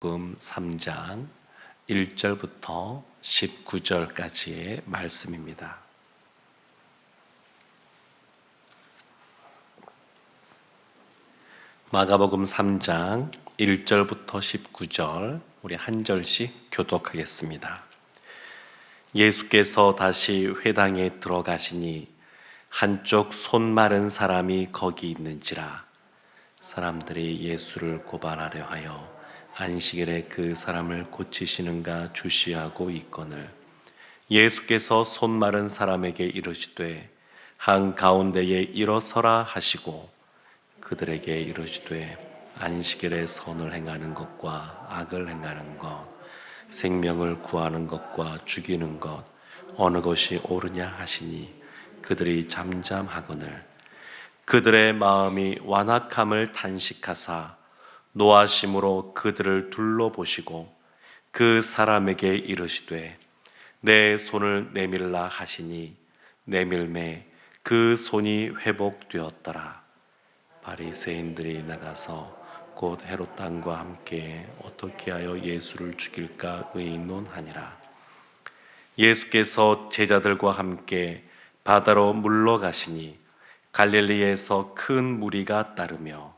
금 3장 1절부터 19절까지의 말씀입니다. 마가복음 3장 1절부터 19절 우리 한 절씩 교독하겠습니다. 예수께서 다시 회당에 들어가시니 한쪽 손 마른 사람이 거기 있는지라 사람들이 예수를 고발하려 하여 안식일에 그 사람을 고치시는가 주시하고 있거늘. 예수께서 손 마른 사람에게 이르시되 한 가운데에 일어서라 하시고 그들에게 이르시되 안식일에 선을 행하는 것과 악을 행하는 것 생명을 구하는 것과 죽이는 것 어느 것이 옳으냐 하시니 그들이 잠잠하거늘. 그들의 마음이 완악함을 탄식하사 노하심으로 그들을 둘러보시고 그 사람에게 이르시되 내 손을 내밀라 하시니 내밀매 그 손이 회복되었더라. 바리새인들이 나가서 곧 헤롯 땅과 함께 어떻게 하여 예수를 죽일까 의논하니라. 예수께서 제자들과 함께 바다로 물러가시니 갈릴리에서 큰 무리가 따르며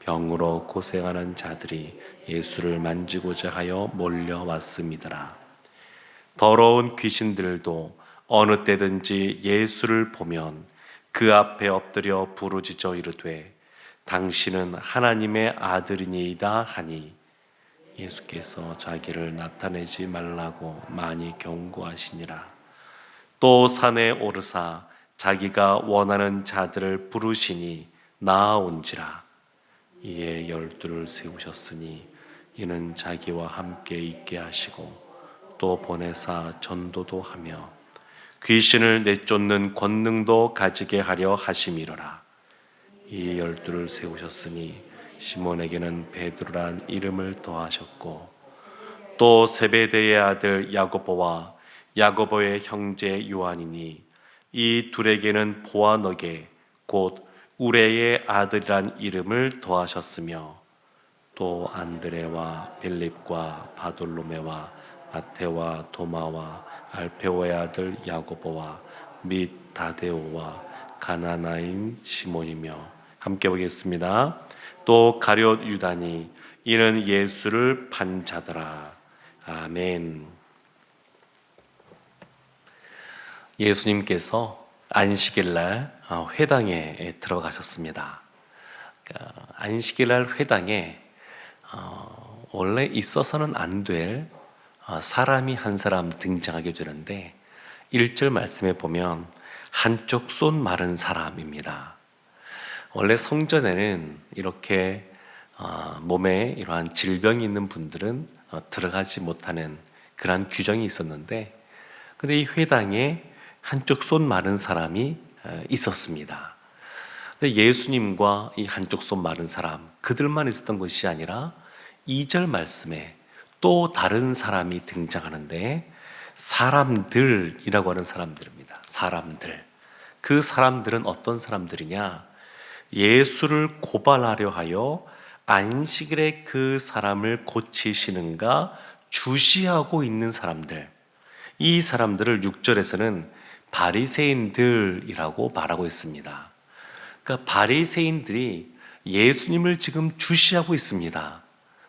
병으로 고생하는 자들이 예수를 만지고자 하여 몰려왔음이더라. 더러운 귀신들도 어느 때든지 예수를 보면 그 앞에 엎드려 부르짖어 이르되 당신은 하나님의 아들이니이다 하니 예수께서 자기를 나타내지 말라고 많이 경고하시니라. 또 산에 오르사 자기가 원하는 자들을 부르시니 나아온지라. 이에 열두를 세우셨으니 이는 자기와 함께 있게 하시고 또 보내사 전도도 하며 귀신을 내쫓는 권능도 가지게 하려 하심이로라. 이 열두를 세우셨으니 시몬에게는 베드로란 이름을 더하셨고 또 세베대의 아들 야고보와 야고보의 형제 요한이니 이 둘에게는 보아너게 곧 우레의 아들이란 이름을 더하셨으며 또 안드레와 빌립과 바돌로메와 마테와 도마와 알페오의 아들 야고보와 및 다데오와 가나나인 시몬이며 함께 보겠습니다. 또 가룟 유다니 이는 예수를 판 자더라. 아멘. 예수님께서 안식일 날 어, 회당에 들어가셨습니다. 그러니까 안식일 날 회당에 어, 원래 있어서는 안될 어, 사람이 한 사람 등장하게 되는데 1절 말씀에 보면 한쪽 손 마른 사람입니다. 원래 성전에는 이렇게 몸에 이러한 질병이 있는 분들은 들어가지 못하는 그러한 규정이 있었는데 근데 이 회당에 한쪽 손 마른 사람이 있었습니다. 예수님과 이 한쪽 손 마른 사람 그들만 있었던 것이 아니라 2절 말씀에 또 다른 사람이 등장하는데 사람들이라고 하는 사람들입니다. 사람들. 그 사람들은 어떤 사람들이냐? 예수를 고발하려 하여 안식일에 그 사람을 고치시는가 주시하고 있는 사람들. 이 사람들을 6절에서는 바리새인들이라고 말하고 있습니다. 그러니까 바리새인들이 예수님을 지금 주시하고 있습니다.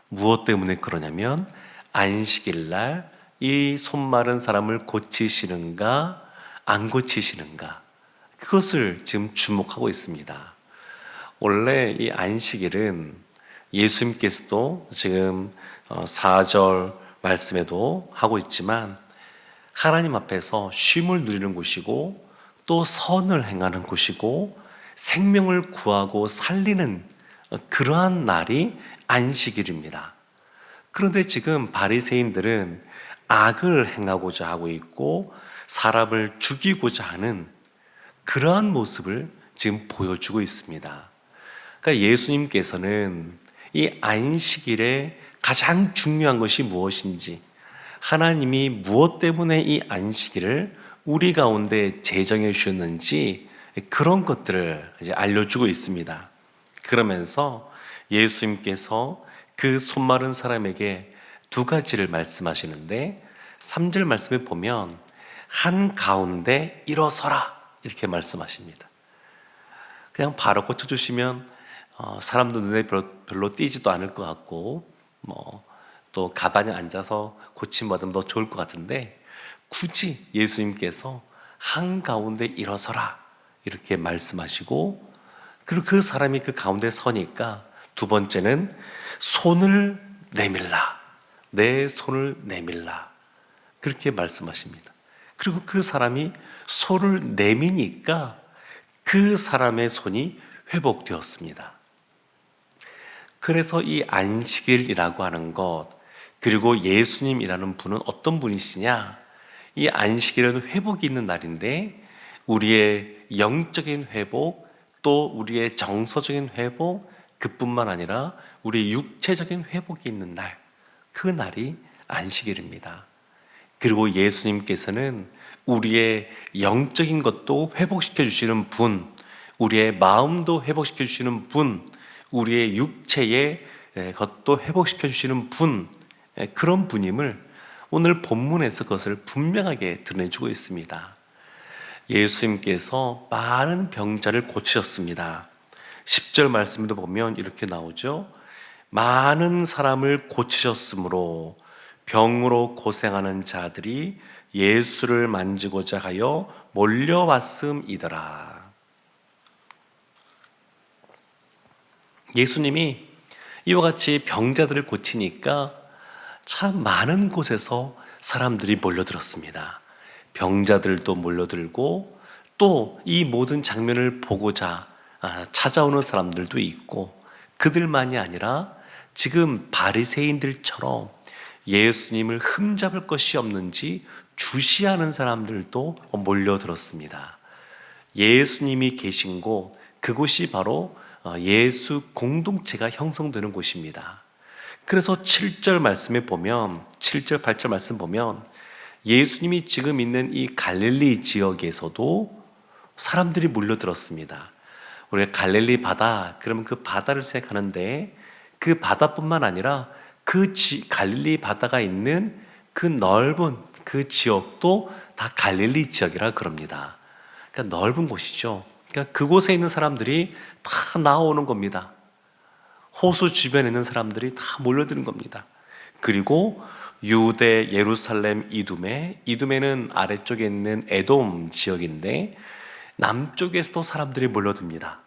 무엇 때문에 그러냐면 안식일 날 이 손마른 사람을 고치시는가 안 고치시는가 그것을 지금 주목하고 있습니다. 원래 이 안식일은 예수님께서도 지금 4절 어, 말씀에도 하고 있지만 하나님 앞에서 쉼을 누리는 곳이고 또 선을 행하는 곳이고 생명을 구하고 살리는 그러한 날이 안식일입니다. 그런데 지금 바리새인들은 악을 행하고자 하고 있고 사람을 죽이고자 하는 그러한 모습을 지금 보여주고 있습니다. 그러니까 예수님께서는 이 안식일에 가장 중요한 것이 무엇인지 하나님이 무엇 때문에 이 안식일을 우리 가운데 제정해 주셨는지 그런 것들을 이제 알려주고 있습니다. 그러면서 예수님께서 그 손마른 사람에게 두 가지를 말씀하시는데 3절 말씀에 보면 한 가운데 일어서라 이렇게 말씀하십니다. 그냥 바로 고쳐주시면 어, 사람도 눈에 별로, 별로 띄지도 않을 것 같고 뭐 또 가방에 앉아서 고침 받으면 더 좋을 것 같은데 굳이 예수님께서 한 가운데 일어서라 이렇게 말씀하시고 그리고 그 사람이 그 가운데 서니까 두 번째는 손을 내밀라 내 손을 내밀라 그렇게 말씀하십니다. 그리고 그 사람이 손을 내미니까 그 사람의 손이 회복되었습니다. 그래서 이 안식일이라고 하는 것, 그리고 예수님이라는 분은 어떤 분이시냐? 이 안식일은 회복이 있는 날인데, 우리의 영적인 회복, 또 우리의 정서적인 회복, 그뿐만 아니라 우리 육체적인 회복이 있는 날, 그 날이 안식일입니다. 그리고 예수님께서는 우리의 영적인 것도 회복시켜 주시는 분, 우리의 마음도 회복시켜 주시는 분, 우리의 육체의 것도 회복시켜 주시는 분, 그런 분임을 오늘 본문에서 그것을 분명하게 드러내주고 있습니다. 예수님께서 많은 병자를 고치셨습니다. 10절 말씀도 보면 이렇게 나오죠. 많은 사람을 고치셨으므로 병으로 고생하는 자들이 예수를 만지고자 하여 몰려왔음이더라. 예수님이 이와 같이 병자들을 고치니까 참 많은 곳에서 사람들이 몰려들었습니다. 병자들도 몰려들고 또 이 모든 장면을 보고자 아, 찾아오는 사람들도 있고 그들만이 아니라 지금 바리새인들처럼 예수님을 흠잡을 것이 없는지 주시하는 사람들도 몰려들었습니다. 예수님이 계신 곳 그곳이 바로 어, 예수 공동체가 형성되는 곳입니다. 그래서 7절 말씀에 보면 7절 8절 말씀 보면 예수님이 지금 있는 이 갈릴리 지역에서도 사람들이 몰려들었습니다. 우리가 갈릴리 바다 그러면 그 바다를 생각하는데 그 바다뿐만 아니라 그 지, 갈릴리 바다가 있는 그 넓은 그 지역도 다 갈릴리 지역이라 그럽니다. 그러니까 넓은 곳이죠. 그러니까 그곳에 있는 사람들이 다 나오는 겁니다. 호수 주변에 있는 사람들이 다 몰려드는 겁니다. 그리고 유대, 예루살렘, 이두메, 이두메는 아래쪽에 있는 에돔 지역인데 남쪽에서도 사람들이 몰려듭니다.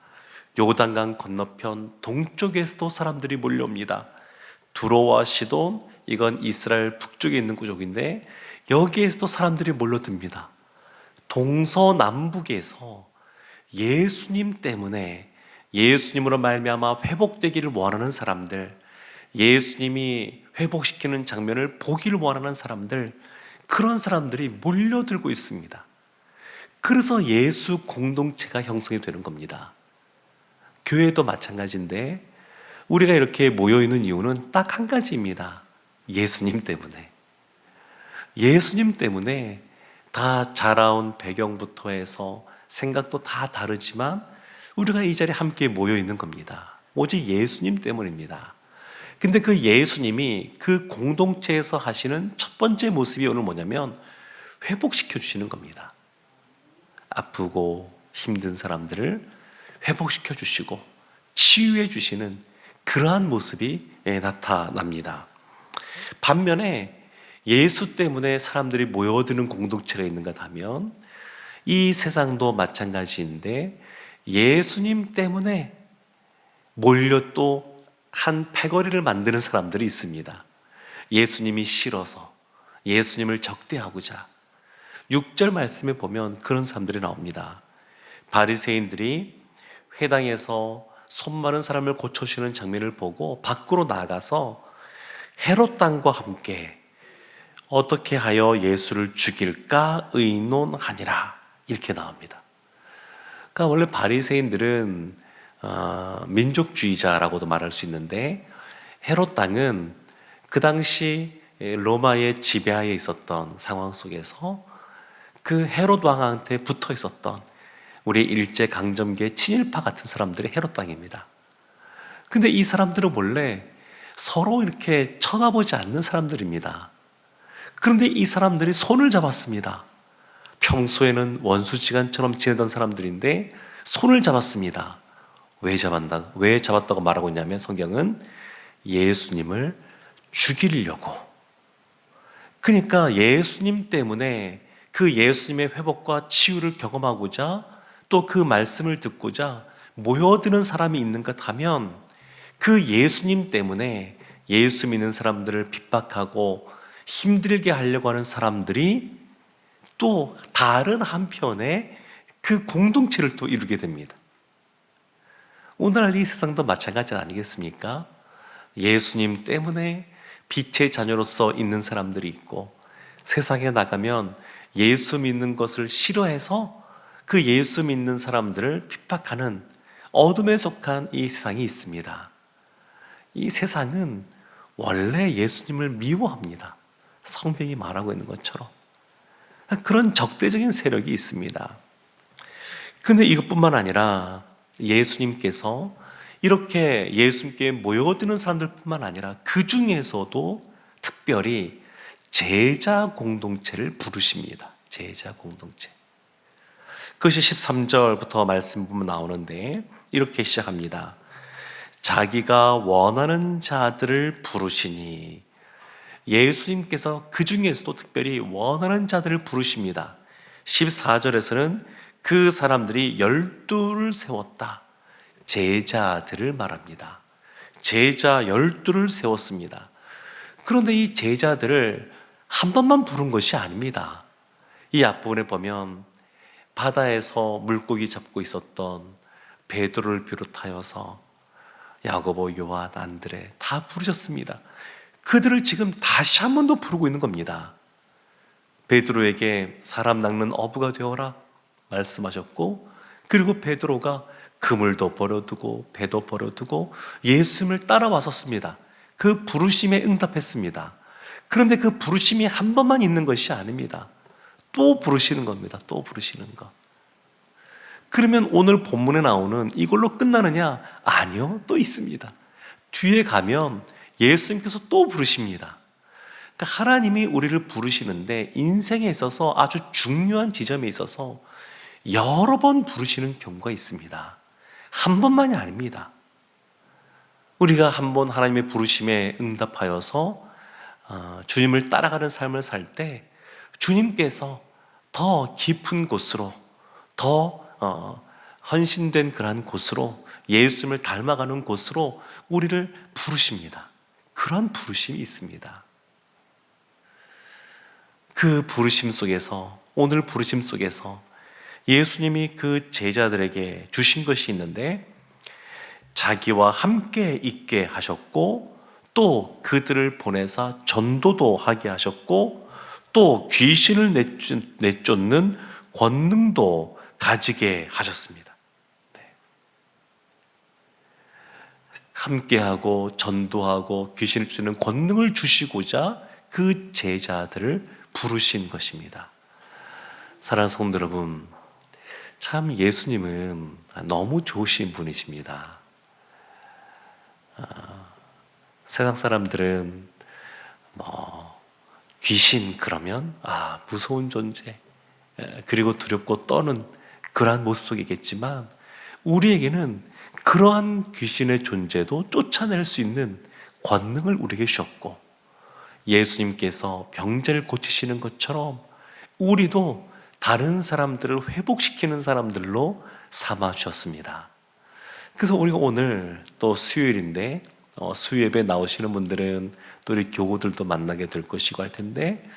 요단강 건너편 동쪽에서도 사람들이 몰려옵니다. 두로와 시돈 이건 이스라엘 북쪽에 있는 구족인데 여기에서도 사람들이 몰려듭니다. 동서남북에서 예수님 때문에 예수님으로 말미암아 회복되기를 원하는 사람들, 예수님이 회복시키는 장면을 보기를 원하는 사람들, 그런 사람들이 몰려들고 있습니다. 그래서 예수 공동체가 형성이 되는 겁니다. 교회도 마찬가지인데 우리가 이렇게 모여 있는 이유는 딱 한 가지입니다. 예수님 때문에. 예수님 때문에 다 자라온 배경부터 해서 생각도 다 다르지만 우리가 이 자리에 함께 모여 있는 겁니다. 오직 예수님 때문입니다. 근데 그 예수님이 그 공동체에서 하시는 첫 번째 모습이 오늘 뭐냐면 회복시켜 주시는 겁니다. 아프고 힘든 사람들을 회복시켜 주시고 치유해 주시는 그러한 모습이 예, 나타납니다. 반면에 예수 때문에 사람들이 모여드는 공동체가 있는가 하면 이 세상도 마찬가지인데 예수님 때문에 몰려 또 한 패거리를 만드는 사람들이 있습니다. 예수님이 싫어서 예수님을 적대하고자 6절 말씀에 보면 그런 사람들이 나옵니다. 바리새인들이 회당에서 손 마른 사람을 고쳐주는 장면을 보고 밖으로 나가서 헤롯 땅과 함께 어떻게 하여 예수를 죽일까 의논하니라 이렇게 나옵니다. 그러니까 원래 바리새인들은 어, 민족주의자라고도 말할 수 있는데 헤롯 당은 그 당시 로마의 지배하에 있었던 상황 속에서 그 헤롯 왕한테 붙어 있었던 우리 일제 강점기의 친일파 같은 사람들이 헤롯 당입니다. 근데 이 사람들은 원래 서로 이렇게 쳐다보지 않는 사람들입니다. 그런데 이 사람들이 손을 잡았습니다. 평소에는 원수지간처럼 지내던 사람들인데 손을 잡았습니다. 왜 잡았다? 왜 잡았다고 말하고 있냐면 성경은 예수님을 죽이려고. 그러니까 예수님 때문에 그 예수님의 회복과 치유를 경험하고자 또 그 말씀을 듣고자 모여드는 사람이 있는 것 하면 그 예수님 때문에 예수 믿는 사람들을 핍박하고 힘들게 하려고 하는 사람들이 또 다른 한편에 그 공동체를 또 이루게 됩니다. 오늘날 이 세상도 마찬가지 아니겠습니까? 예수님 때문에 빛의 자녀로서 있는 사람들이 있고 세상에 나가면 예수 믿는 것을 싫어해서 그 예수 믿는 사람들을 핍박하는 어둠에 속한 이 세상이 있습니다. 이 세상은 원래 예수님을 미워합니다. 성경이 말하고 있는 것처럼. 그런 적대적인 세력이 있습니다. 근데 이것뿐만 아니라 예수님께서 이렇게 예수님께 모여드는 사람들뿐만 아니라 그 중에서도 특별히 제자 공동체를 부르십니다. 제자 공동체. 그것이 13절부터 말씀 보면 나오는데 이렇게 시작합니다. 자기가 원하는 자들을 부르시니 예수님께서 그 중에서도 특별히 원하는 자들을 부르십니다. 14절에서는 그 사람들이 열두를 세웠다. 제자들을 말합니다. 제자 열두를 세웠습니다. 그런데 이 제자들을 한 번만 부른 것이 아닙니다. 이 앞부분에 보면 바다에서 물고기 잡고 있었던 베드로를 비롯하여서 야고보, 요한, 안드레 다 부르셨습니다. 그들을 지금 다시 한 번 더 부르고 있는 겁니다. 베드로에게 사람 낚는 어부가 되어라 말씀하셨고 그리고 베드로가 그물도 버려두고 배도 버려두고 예수님을 따라왔었습니다. 그 부르심에 응답했습니다. 그런데 그 부르심이 한 번만 있는 것이 아닙니다. 또 부르시는 겁니다. 또 부르시는 것. 그러면 오늘 본문에 나오는 이걸로 끝나느냐? 아니요. 또 있습니다. 뒤에 가면 예수님께서 또 부르십니다. 그러니까 하나님이 우리를 부르시는데 인생에 있어서 아주 중요한 지점에 있어서 여러 번 부르시는 경우가 있습니다. 한 번만이 아닙니다. 우리가 한 번 하나님의 부르심에 응답하여서 어, 주님을 따라가는 삶을 살 때 주님께서 더 깊은 곳으로 더 어, 헌신된 그러한 곳으로 예수님을 닮아가는 곳으로 우리를 부르십니다. 그런 부르심이 있습니다. 그 부르심 속에서 오늘 부르심 속에서 예수님이 그 제자들에게 주신 것이 있는데 자기와 함께 있게 하셨고 또 그들을 보내사 전도도 하게 하셨고 또 귀신을 내쫓는 권능도 가지게 하셨습니다. 함께하고 전도하고 귀신을 주는 권능을 주시고자 그 제자들을 부르신 것입니다. 사랑하는 성도 여러분, 참 예수님은 너무 좋으신 분이십니다. 아, 세상 사람들은 뭐 귀신 그러면 아 무서운 존재 그리고 두렵고 떠는 그러한 모습 속이겠지만 우리에게는 그러한 귀신의 존재도 쫓아낼 수 있는 권능을 우리에게 주셨고 예수님께서 병자를 고치시는 것처럼 우리도 다른 사람들을 회복시키는 사람들로 삼아 주셨습니다. 그래서 우리가 오늘 또 수요일인데 어, 수요예배 나오시는 분들은 또 우리 교우들도 만나게 될 것이고 할 텐데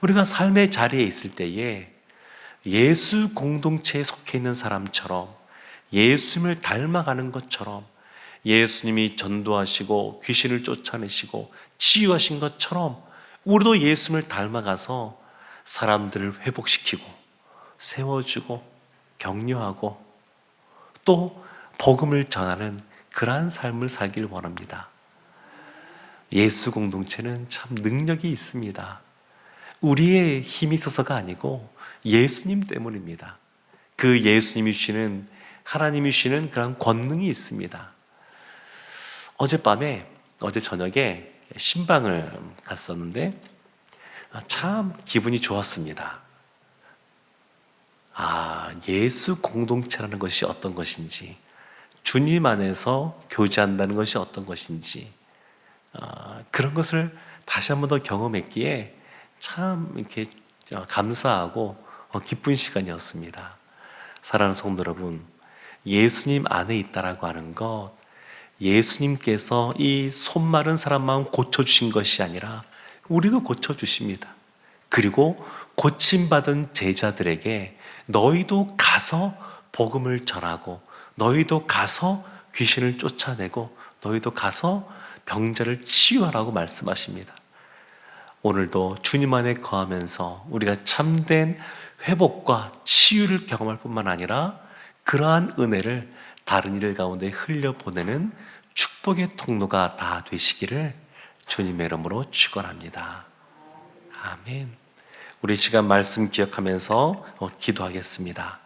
우리가 삶의 자리에 있을 때에 예수 공동체에 속해 있는 사람처럼 예수님을 닮아가는 것처럼 예수님이 전도하시고 귀신을 쫓아내시고 치유하신 것처럼 우리도 예수님을 닮아가서 사람들을 회복시키고 세워주고 격려하고 또 복음을 전하는 그러한 삶을 살길 원합니다. 예수 공동체는 참 능력이 있습니다. 우리의 힘이 있어서가 아니고 예수님 때문입니다. 그 예수님이 주시는 하나님이 주시는 그런 권능이 있습니다. 어젯밤에 어제 저녁에 신방을 갔었는데 참 기분이 좋았습니다. 아, 예수 공동체라는 것이 어떤 것인지, 주님 안에서 교제한다는 것이 어떤 것인지, 아, 그런 것을 다시 한 번 더 경험했기에 참 이렇게 감사하고 어, 기쁜 시간이었습니다. 사랑하는 성도 여러분, 예수님 안에 있다라고 하는 것, 예수님께서 이 손 마른 사람 마음 고쳐주신 것이 아니라 우리도 고쳐주십니다. 그리고 고침받은 제자들에게 너희도 가서 복음을 전하고 너희도 가서 귀신을 쫓아내고 너희도 가서 병자를 치유하라고 말씀하십니다. 오늘도 주님 안에 거하면서 우리가 참된 회복과 치유를 경험할 뿐만 아니라 그러한 은혜를 다른 이들 가운데 흘려보내는 축복의 통로가 다 되시기를 주님의 이름으로 축원합니다. 아멘. 우리 시간 말씀 기억하면서 어, 기도하겠습니다.